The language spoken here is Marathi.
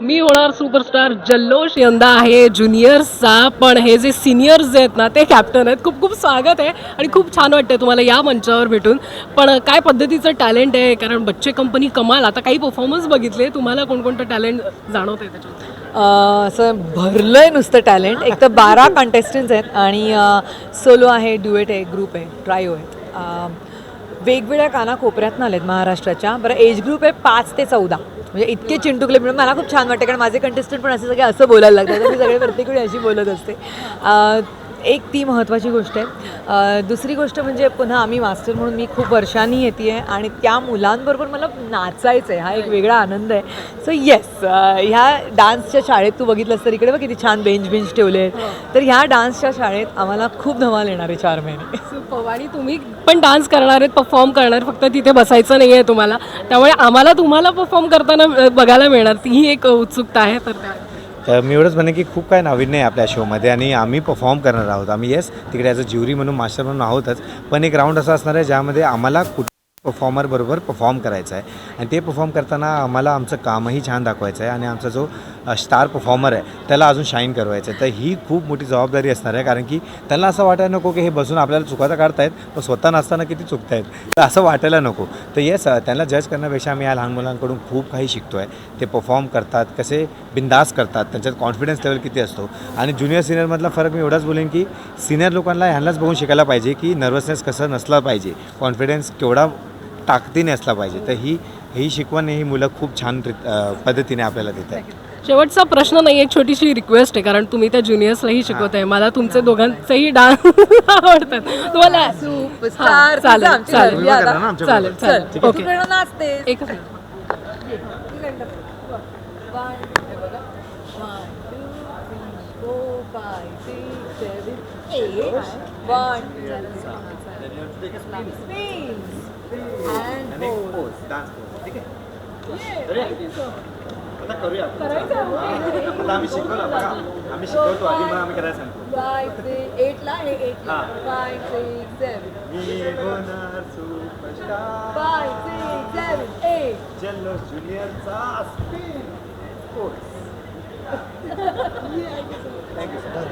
मी होणार सुपरस्टार जल्लोष यंदा आहे ज्युनियर्सचा पण हे जे सिनियर्स आहेत ना ते कॅप्टन आहेत. खूप खूप स्वागत आहे आणि खूप छान वाटतं तुम्हाला या मंचावर भेटून. पण काय पद्धतीचं टॅलेंट आहे? कारण बच्चे कंपनी कमाल. आता काही परफॉर्मन्स बघितले. तुम्हाला कोणकोणतं टॅलेंट जाणवत आहे त्याच्यात असं भरलं आहे नुसतं टॅलेंट एक तर बारा कॉन्टेस्टंट्स आहेत आणि सोलो आहे ड्युएट आहे ग्रुप आहे ट्रायो आहेत वेगवेगळ्या कानाकोपऱ्यातनं आलेत महाराष्ट्राच्या. बरं एज ग्रुप आहे पाच ते चौदा. म्हणजे इतके चिंटुकले म्हणून मला खूप छान वाटते कारण माझे कंटेस्टंट पण असे सगळे असं बोलायला लागतात तर मी सगळे प्रत्येक वेळी अशी बोलत असते. एक ती महत्त्वाची गोष्ट आहे. दुसरी गोष्ट म्हणजे पुन्हा आम्ही मास्टर म्हणून मी खूप वर्षांनी येते आहे आणि त्या मुलांबरोबर मला नाचायचं आहे हा एक वेगळा आनंद आहे. सो येस ह्या डान्सच्या शाळेत तू बघितलंस तर इकडे बघ किती छान बेंच बेंच ठेवले आहेत तर ह्या डान्सच्या शाळेत आम्हाला खूप धमाल येणार आहे चार महिने. आणि तुम्ही पण डान्स करणार आहेत परफॉर्म करणार फक्त तिथे बसायचं नाही आहे तुम्हाला. त्यामुळे आम्हाला तुम्हाला परफॉर्म करताना बघायला मिळणार. ती एक उत्सुकता आहे. तर त्या तर मी एवढंच म्हणे की खूप काय नाविन्य आहे आपल्या शोमध्ये आणि आम्ही परफॉर्म करणार आहोत. आम्ही येस तिकडे ॲज अ ज्युरी म्हणून मास्टर म्हणून आहोतच. पण एक राऊंड असा असणार आहे ज्यामध्ये आम्हाला कुठ परफॉर्मरबरोबर परफॉर्म करायचं आहे. आणि ते परफॉर्म करताना आम्हाला आमचं कामही छान दाखवायचं आहे आणि आमचा जो स्टार परफॉर्मर आहे त्याला अजून शाईन करवायचं आहे. तर ही खूप मोठी जबाबदारी असणार आहे कारण की त्यांना असं वाटायला नको की हे बसून आपल्याला चुका तर काढतायत पण स्वतः नसताना किती चुकतायत. तर असं वाटायला नको. तर येस त्यांना जज करण्यापेक्षा आम्ही या लहान मुलांकडून खूप काही शिकतो आहे ते परफॉर्म करतात कसे बिंदास करतात त्यांच्यात कॉन्फिडन्स लेवल किती असतो. आणि ज्युनियर सिनियरमधला फरक मी एवढाच बोलेन की सिनियर लोकांना ह्यांनाच बघून शिकायला पाहिजे की नर्वसनेस कसं नसला पाहिजे. कॉन्फिडन्स केवढा ताकदीने असला पाहिजे. तर ही ही शिकवण ही मुलं खूप छान पद्धतीने आपल्याला देत आहेत. शेवटचा प्रश्न नाही एक छोटीशी रिक्वेस्ट आहे कारण तुम्ही त्या ज्युनियर्सलाही शिकवत आहे मला तुमचे दोघांचेही डान्स आवडतात. तुम्हाला सुपरस्टार चालेल आमची चालेल. गर्दी आता. करणार ना आमच्या चालेल आता करूया आम्ही शिकवलं बघा. आम्ही शिकवतो आधी मग आम्ही करायला सांगतो. एटला हे एटला हा. फाय सिक्स सेवन मी होणार superstar five six seven eight जल्लोष ज्युनियरचा स्पीड थँक्यू सर